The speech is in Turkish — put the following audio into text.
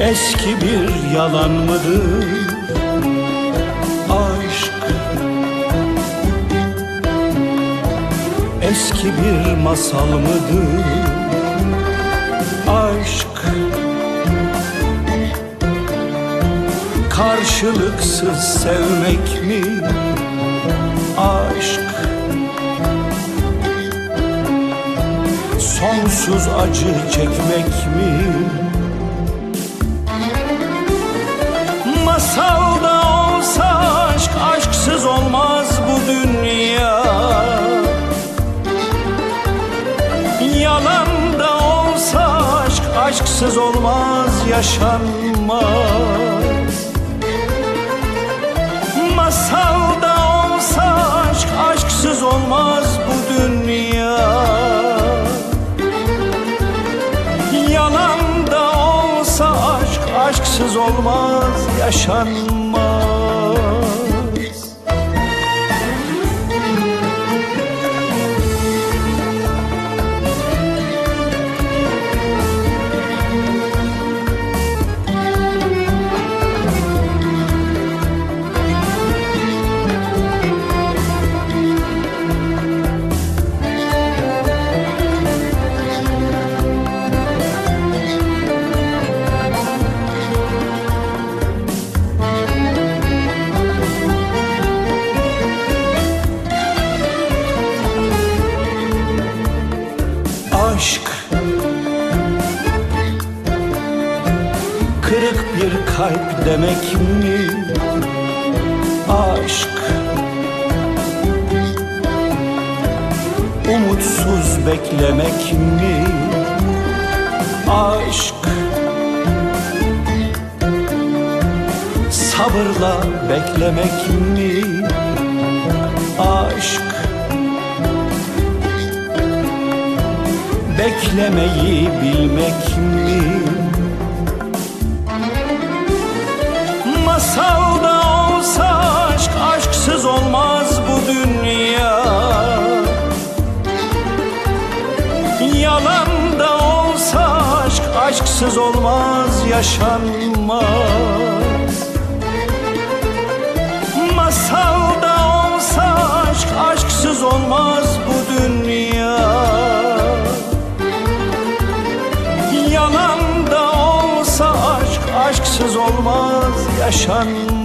eski bir yalan mıdır? Aşk eski bir masal mıdır? Aşk karşılıksız sevmek mi? Aşk sonsuz acı çekmek mi? Masalda olsa aşk aşksız olmaz bu dünya. Yalanda olsa aşk aşksız olmaz yaşanmaz. Masalda aşksız olmaz yaşanmaz Aşk Kırık bir kalp demek mi? Aşk Umutsuz beklemek mi? Aşk Sabırla beklemek mi? Aşk beklemeyi bilmek mi? Masalda olsa aşk aşksız olmaz bu dünya Yalanda olsa aşk aşksız olmaz yaşanmaz yaşanmaz